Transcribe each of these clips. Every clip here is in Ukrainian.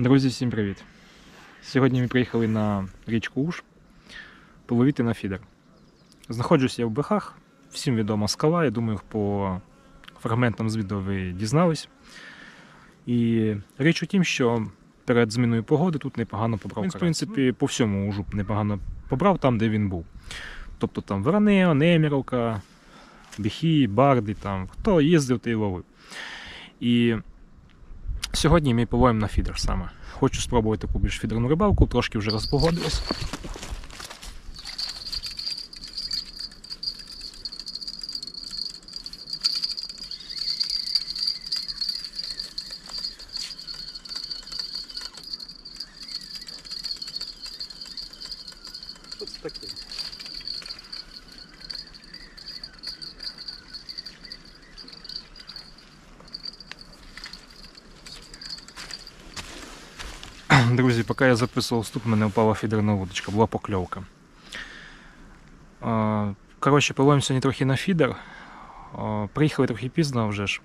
Друзі, всім привіт! Сьогодні ми приїхали на річку Уж половити на фідер. Знаходжуся я в Бехах, всім відома скала, я думаю, по фрагментам з відео ви дізнались. І річ у тім, що перед зміною погоди тут непогано побрав. Він, в принципі, по всьому Ужу непогано побрав там, де він був. Тобто там Веронео, Неміровка, Біхі, Барди, там, хто їздив, той ловив. І Сьогодні ми половимо на фідер саме. Хочу спробувати таку більш фідерну рибалку, трошки вже розпогодилось. Що це таке? Друзі, я записував вступ, в мене впала фідерна вудочка, була покльовка. Коротше, половимо сьогодні трохи на фідер. Приїхали трохи пізно вже ж.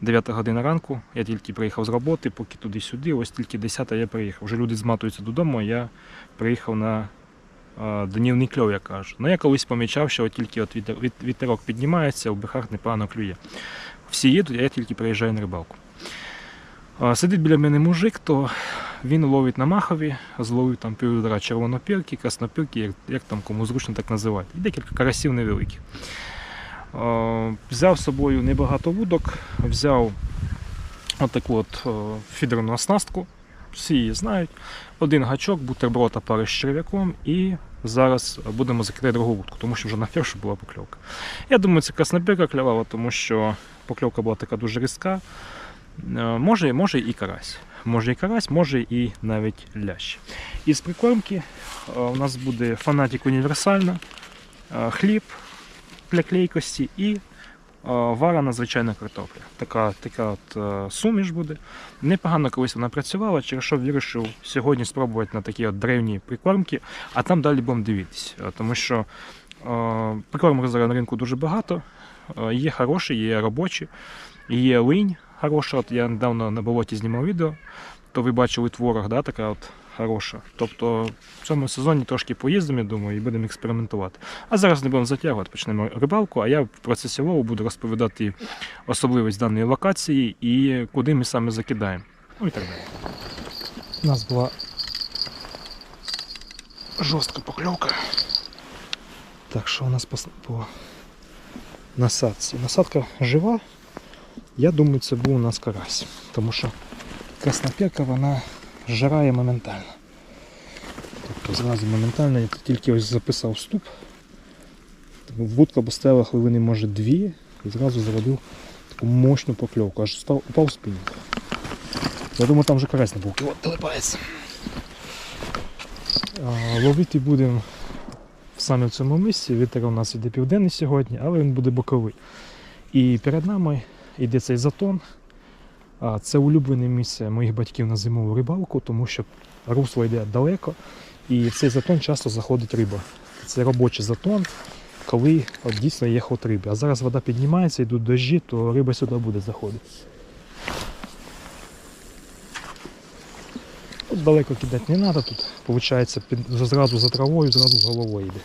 9 година ранку. Я тільки приїхав з роботи, поки туди-сюди, ось тільки 10 я приїхав. Вже люди зматуються додому, я приїхав на днівний кльов, я кажу. Ну я колись помічав, що от тільки от вітер, віт- вітерок піднімається, в бихах непогано клює. Всі їдуть, а я тільки приїжджаю на рибалку. Сидить біля мене мужик, то він ловить на махові, зловив там півдора червонопірки, краснопірки, як, як там кому зручно так називати. І декілька карасів невеликих. Е, Взяв з собою небагато вудок, взяв отаку от е, фідерну оснастку. Всі її знають. Один гачок, бутерброд пари з черв'яком, і зараз будемо закидати другу вудку, тому що вже на першу була покльовка. Я думаю, це краснопірка клювала, тому що покльовка була така дуже різка. Е, Може, може і карась. Може і карась, може і навіть лящ. Із прикормки е, у нас буде фанатик універсальна, е, хліб для клейкості і е, варена звичайна картопля. Така, така от суміш буде. Непогано колись вона працювала, через що вирішив сьогодні спробувати на такі от древні прикормки, а там далі будемо дивитись. Е, Тому що прикормок зараз на ринку дуже багато. Є хороші, є робочі, є линь хороша. От я недавно на болоті знімав відео, то ви бачили творог, да, така от хороша. Тобто в цьому сезоні трошки поїздимо, я думаю, і будемо експериментувати. А зараз не будемо затягувати, почнемо рибалку, а я в процесі лову буду розповідати особливість даної локації і куди ми саме закидаємо. Ну і так далі. У нас була жорстка покльовка. Так, що у нас по, по насадці? Насадка жива. Я думаю, це був у нас карась. Тому що краснопірка вона жирає моментально. Тобто зразу моментально, я тільки ось записав вступ. Вудка поставила хвилини, може, дві, і зразу зробив таку мощну покльовку, аж став, упав в спинінг. Я думаю, там вже карась не був. От телепається. Ловити будемо саме в цьому місці. Вітер у нас іде південний сьогодні, але він буде боковий. І перед нами йде цей затон. Це улюблене місце моїх батьків на зимову рибалку, тому що русло йде далеко, і в цей затон часто заходить риба. Це робочий затон, коли от дійсно є ход риби. А зараз вода піднімається, йдуть дощі, то риба сюди буде заходити. Тут далеко кидати не треба, тут виходить зразу за травою, зразу з головою йде.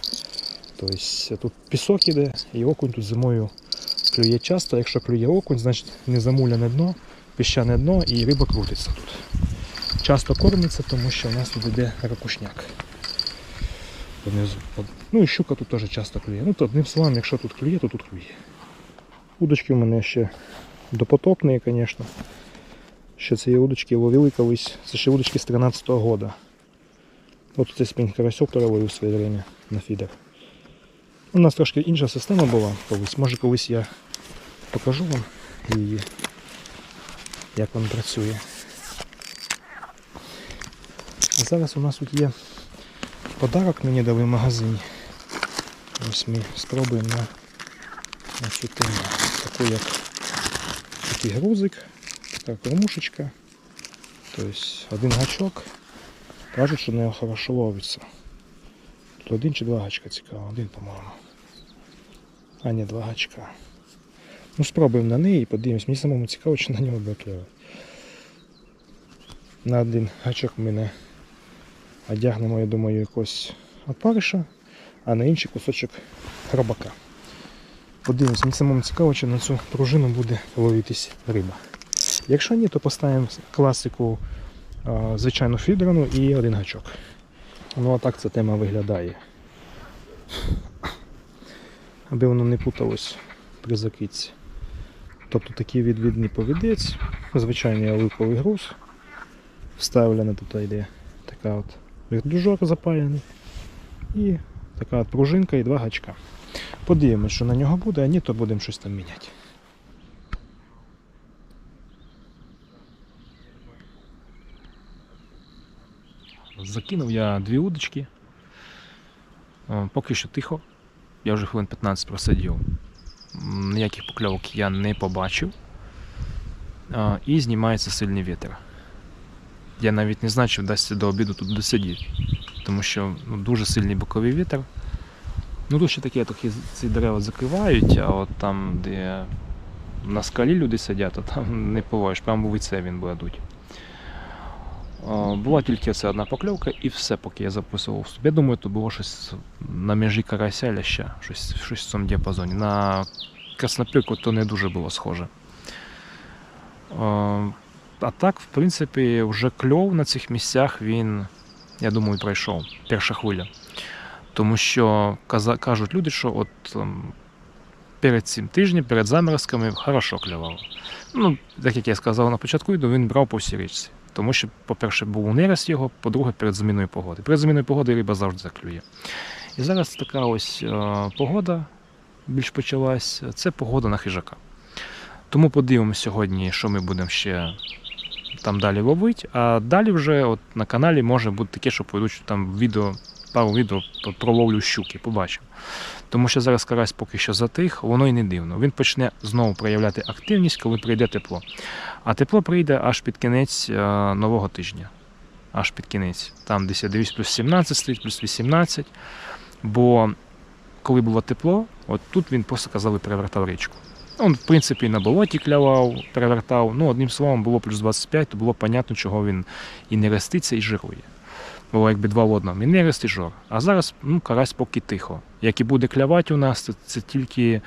Тобто тут пісок іде і окунь тут зимою клює часто. Якщо клює окунь, значить не замуляне дно, піщане дно і риба крутиться тут. Часто кормиться, тому що у нас тут йде ракушняк. Ну і щука тут теж часто клює. Ну то одним словом, якщо тут клює, то тут клює. Удочки в мене ще допотопні, звісно. Ще ці удочки ловили колись. Це ще удочки з 13-го года. От цей спінь карасьок, ловив в своє время на фідер. У нас трошки інша система була колись. Може колись я покажу вам її, як вона працює. А зараз у нас тут є подарок мені дали в магазині. Ось ми спробуємо на, на цю тему. Таку як такий грузик, така кормушечка. Тобто один гачок. Кажуть, що не хорошо ловиться. Тут один чи два гачка цікаво, один, по-моєму. А, ні, два гачка. Ну, спробуємо на неї і подивимось. Мені самому цікаво, чи на нього буде. На один гачок ми не одягнемо, я думаю, якогось опариша, а на інший кусочок хробака. Подивимось, мені самому цікаво, чи на цю пружину буде ловитись риба. Якщо ні, то поставимо класику звичайну фідерну і один гачок. Ну а так ця тема виглядає. Аби воно не путалось при закидці. Тобто такий відвідний повідець, звичайний оливковий груз. Вставлена тут йде така от вертлюжок запаяний. І така от пружинка і два гачка. Подивимось, що на нього буде, а ні, то будемо щось там міняти. Закинув я дві удочки. Поки що тихо. Я вже хвилин 15 просидів. Ніяких покльовок я не побачив. І знімається сильний вітер. Я навіть не знаю, чи вдасться до обіду тут досидіти. Тому що ну, дуже сильний боковий вітер. Ну тут ще таке, такі ці дерева закривають, а от там, де на скалі люди сидять, то там не повоїш, прямо в лице він буде. Була тільки ця одна покльовка і все, поки я записував вступ. Я думаю, то було щось на межі карася ляща, щось, щось в цьому діапазоні. На краснопірку то не дуже було схоже. А так, в принципі, вже кльов на цих місцях він, я думаю, пройшов. Перша хвиля. Тому що кажуть люди, що от ем, перед цим тижнем, перед заморозками хорошо клювало. Ну, так як я сказав на початку, він брав по всій річці. Тому що, по-перше, був нерест його, по-друге, перед зміною погоди. Перед зміною погоди риба завжди заклює. І зараз така ось е, погода більш почалась. Це погода на хижака. Тому подивимося сьогодні, що ми будемо ще там далі ловити. А далі вже от на каналі може бути таке, що пойдуть там відео, пару відео про- ловлю щуки, побачимо. Тому що зараз карась поки що затих, воно і не дивно. Він почне знову проявляти активність, коли прийде тепло. А тепло прийде аж під кінець е, нового тижня. Аж під кінець. Там десь я дивлюсь плюс 17 стоїть, плюс 18. Бо коли було тепло, от тут він просто казали, перевертав річку. Он, в принципі, на болоті клявав, перевертав. Ну, одним словом, було плюс 25, то було понятно, чого він і не реститься, і жирує. Було якби два в одному. І нерест, і. А зараз ну, карась поки тихо. Як і буде клявати у нас, то це тільки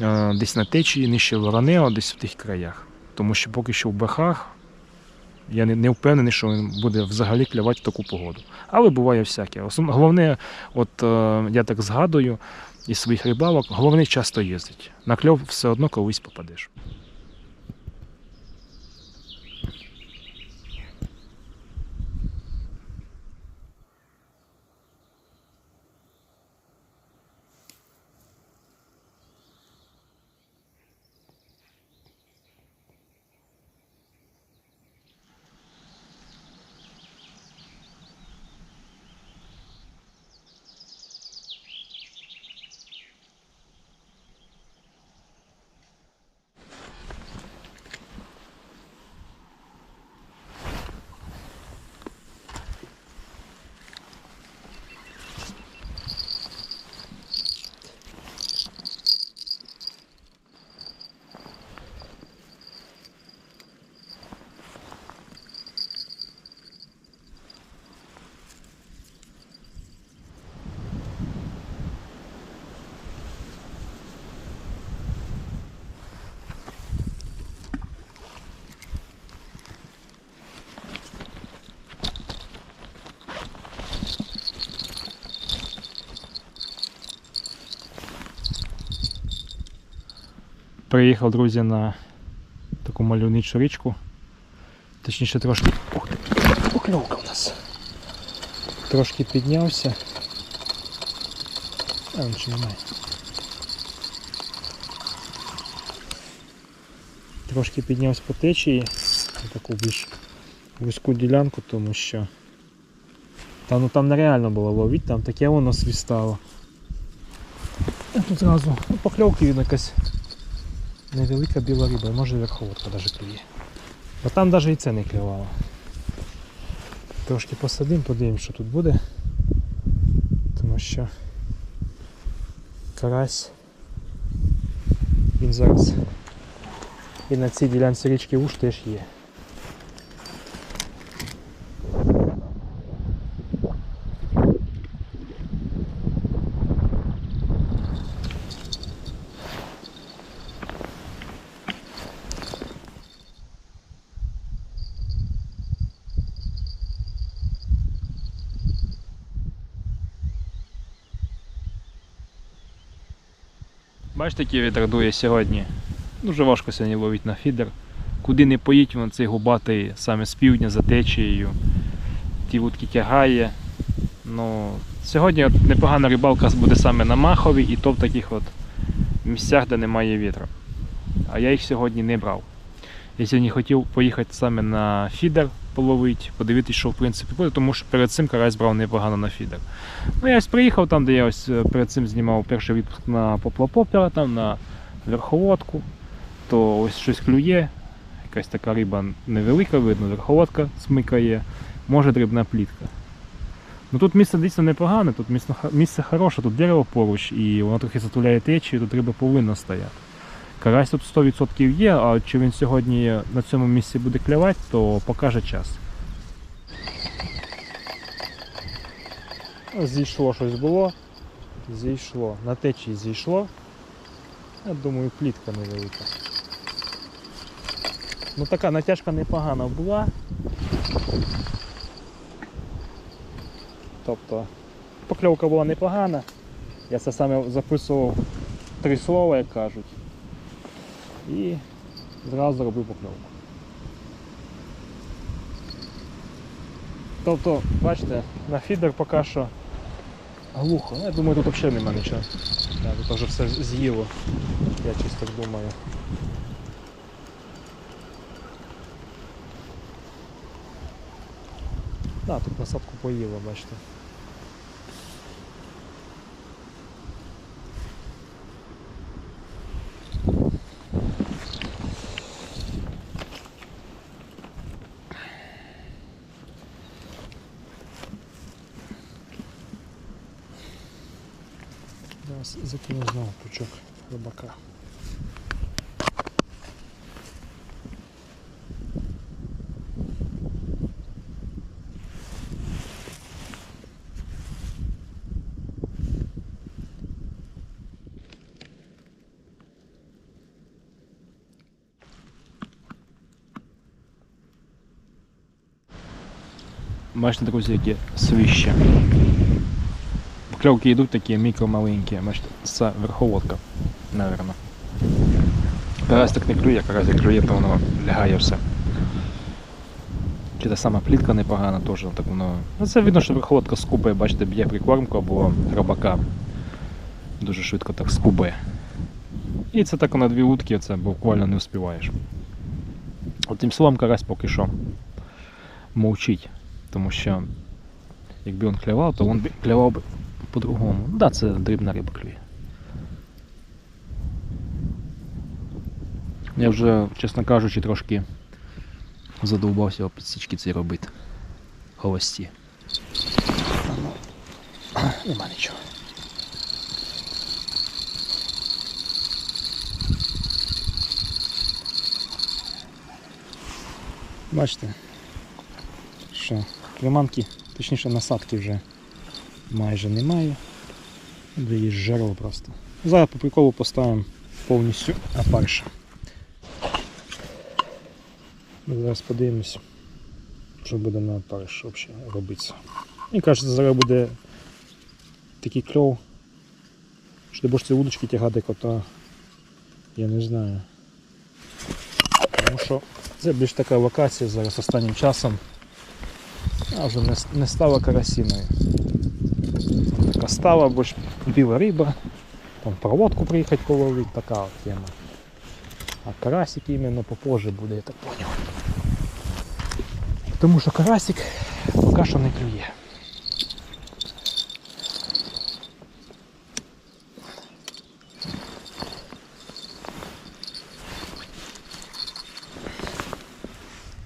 е, десь на течії, нижче Воронео, десь в тих краях. Тому що поки що в бехах я не, не впевнений, що він буде взагалі клявати в таку погоду. Але буває всяке. Основ- Головне, от е, я так згадую із своїх рибалок, головне часто їздить. На кльов все одно колись попадеш. Приїхав, друзі, на таку мальовничу річку. Точніше, трошки. Покльовка у нас. Трошки піднявся. А, нічого немає. Трошки піднявся по течії таку більш вузьку ділянку, тому що та, ну, там нереально було ловити, там таке воно свістало. А тут зразу ну, покльовки якась невелика біла риба, може верховодка навіть клює. Бо там навіть і це не клювало. Трошки посадимо, подивимось, що тут буде. Тому що карась він зараз і на цій ділянці річки уж теж є. Бачите, який вітер дує сьогодні. Дуже важко сьогодні ловити на фідер. Куди не поїдь, він цей губатий саме з півдня за течією. Ті вудки тягає. Ну, сьогодні от непогана рибалка буде саме на Махові і то в таких от місцях, де немає вітру. А я їх сьогодні не брав. Я сьогодні хотів поїхати саме на фідер половити, подивитися, що в принципі буде, тому що перед цим карась брав непогано на фідер. Ну, я ось приїхав там, де я ось е, перед цим знімав перший випуск на поплапопера, там на верховодку, то ось щось клює, якась така риба невелика, видно, верховодка смикає, може дрібна плітка. Ну тут місце дійсно непогане, тут місце, місце хороше, тут дерево поруч і воно трохи затуляє течію, тут риба повинна стояти. Карась тут 100% є, а чи він сьогодні на цьому місці буде клявати, то покаже час. Зійшло щось було. Зійшло. На течії зійшло. Я думаю, плітка невелика. Ну така натяжка непогана була. Тобто покльовка була непогана. Я це саме записував три слова, як кажуть. І зразу робив покльовку. Тобто, бачите, на фідер поки що глухо. Ну, я думаю, тут взагалі нема нічого. Да, тут вже все з'їло. Я чисто думаю. Да, тут насадку поїло, бачите. Зараз закину знову пучок рибака. Бачите, друзі, які свища. Кльовки йдуть такі мікро-маленькі, бачите, це верховодка, напевно. Карась так не клює, карась як клює, то воно лягає все. Чи та сама плітка непогана, теж так воно. Ну це видно, що верховодка скубає, бачите, б'є прикормку або рабака. Дуже швидко так скубає. І це так на дві утки, це буквально не успіваєш. Тим словом карась поки що мовчить, тому що якби він клював, то він би клював би по-другому. Ну да, це дрібна риба клює. Я вже, чесно кажучи, трошки задовбався підсічки ці робити. Холості. Нема нічого. Бачите, що приманки, точніше насадки вже майже немає. Буде її жерло просто. Зараз по приколу поставимо повністю апарша. Зараз подивимось, що буде на апарш взагалі робитися. Мені кажеться, зараз буде такий кльов, що ти будеш удочки тягати кота. Я не знаю. Тому що це більш така локація зараз останнім часом. А вже не стала карасіною. Така стала, бо ж біла риба, там проводку приїхати половити, така от тема. А карасик іменно попозже буде, я так поняв. Тому що карасик поки що не клює.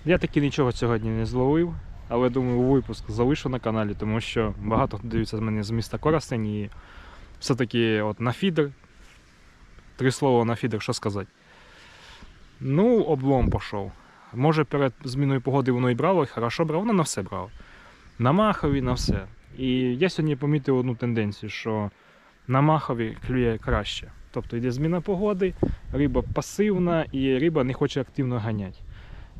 Я таки нічого сьогодні не зловив, але думаю, випуск залишу на каналі, тому що багато хто дивиться мене з міста Коростень і все-таки от на фідер. Три слова на фідер, що сказати. Ну, облом пішов. Може перед зміною погоди воно і брало, і хорошо брало, воно на все брало. На махові, на все. І я сьогодні помітив одну тенденцію, що на махові клює краще. Тобто йде зміна погоди, риба пасивна і риба не хоче активно ганяти.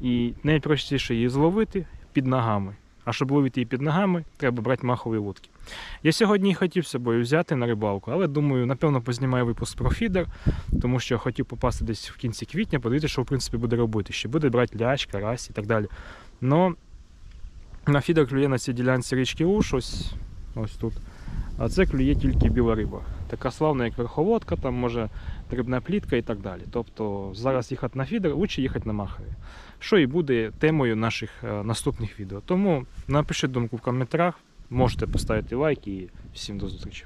І найпростіше її зловити під ногами. А щоб ловити її під ногами, треба брати махові лодки. Я сьогодні хотів з собою взяти на рибалку, але думаю, напевно, познімаю випуск про фідер, тому що хотів попасти десь в кінці квітня, подивитися, що в принципі буде робити. Ще буде брати лящ, карась і так далі. Но на фідер клює на цій ділянці річки Уш, ось, ось тут. А це клює тільки біла риба. Така славна, як верховодка, там може дрібна плітка і так далі. Тобто зараз їхати на фідер, лучше їхати на махові. Що і буде темою наших е, наступних відео. Тому напишіть думку в коментарях, можете поставити лайк і всім до зустрічі.